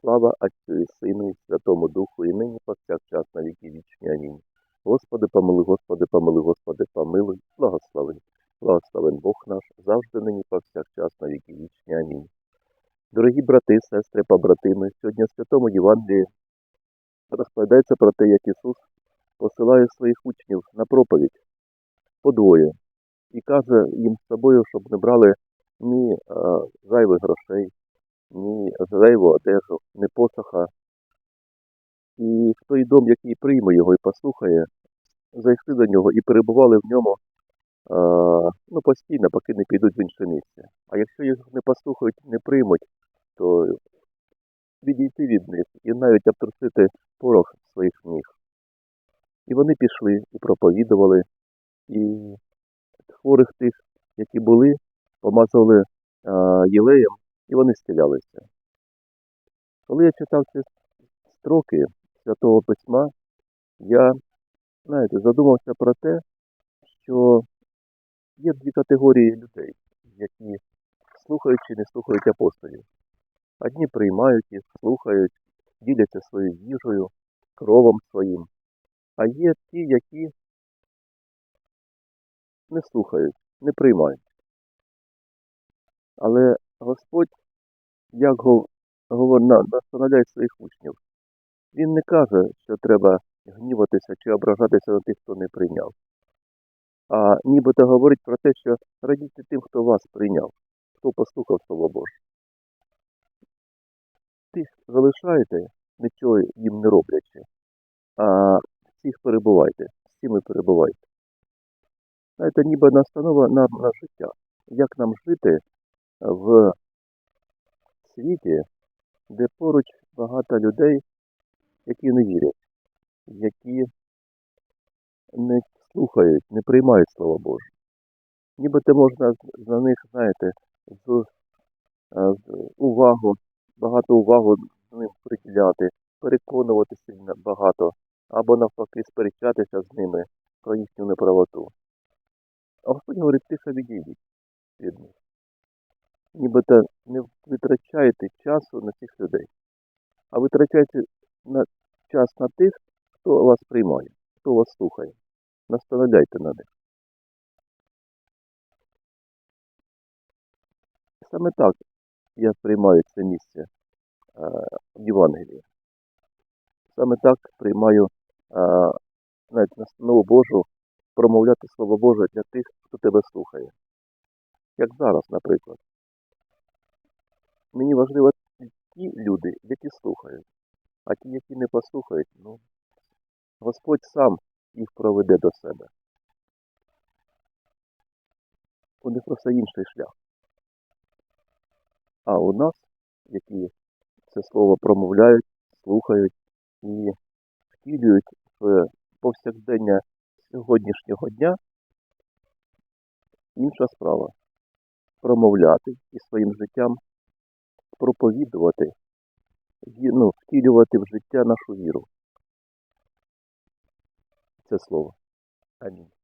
Слава Отцю і Сину, і Святому Духу, і нині повсякчас на віки вічні. Амінь. Господи, помилуй, Господи, помилуй, Господи, помилуй, благослови. Благословен Бог наш, завжди нині повсякчас на віки вічні. Амінь. Дорогі брати, сестри, побратими, сьогодні Святому Євангелії розповідається про те, як Ісус посилає своїх учнів на проповідь подвоє і каже їм з собою, щоб не брали ні е, зайвих грошей, ні зайву одежу, ні посоха. І в той дом, який прийме його і послухає, зайшли до нього і перебували в ньому е, ну, постійно, поки не підуть в інше місце. А якщо їх не послухають, не приймуть, то відійти від них і навіть обтрусити порох своїх ніг. І вони пішли і проповідували, і хворих тих, які були, помазали е, єлеєм, і вони стілялися. Коли я читав ці строки Святого Письма, я, знаєте, задумався про те, що є дві категорії людей, які слухають чи не слухають апостолів. Одні приймають їх, слухають, діляться своєю їжею, кровом своїм, а є ті, які не слухають, не приймають. Але Господь, як гов- настановляє своїх учнів, Він не каже, що треба гніватися чи ображатися на тих, хто не прийняв. А нібито говорить про те, що радійте тим, хто вас прийняв, хто послухав Слово Боже. Тих залишаєте, нічого їм не роблячи, а всіх перебувайте, цими перебувайте. Знаєте, ніби настанова нам на життя. Як нам жити в світі, де поруч багато людей, які не вірять, які не слухають, не приймають Слово Боже. Нібито можна з- на них, знаєте, з, е, з увагу, багато увагу з ним приділяти, переконувати сильно багато, або навпаки сперечатися з ними про їхню неправоту. А Господь говорить, тихо відійдіть від них. Нібито не витрачайте часу на цих людей, а витрачайте на час на тих, хто вас приймає, хто вас слухає. Настановляйте на них. Саме так я сприймаю це місце е, в Євангелії. Саме так приймаю е, навіть настанову Божу промовляти Слово Боже для тих, хто тебе слухає. Як зараз, наприклад. Мені важливо ті люди, які слухають, а ті, які не послухають, ну, Господь сам їх проведе до себе. У них просто інший шлях. А у нас, які це слово промовляють, слухають і втілюють в повсякдення сьогоднішнього дня, інша справа. Промовляти і своїм життям проповідувати, ві- ну, втілювати в життя нашу віру. Це слово. Амінь.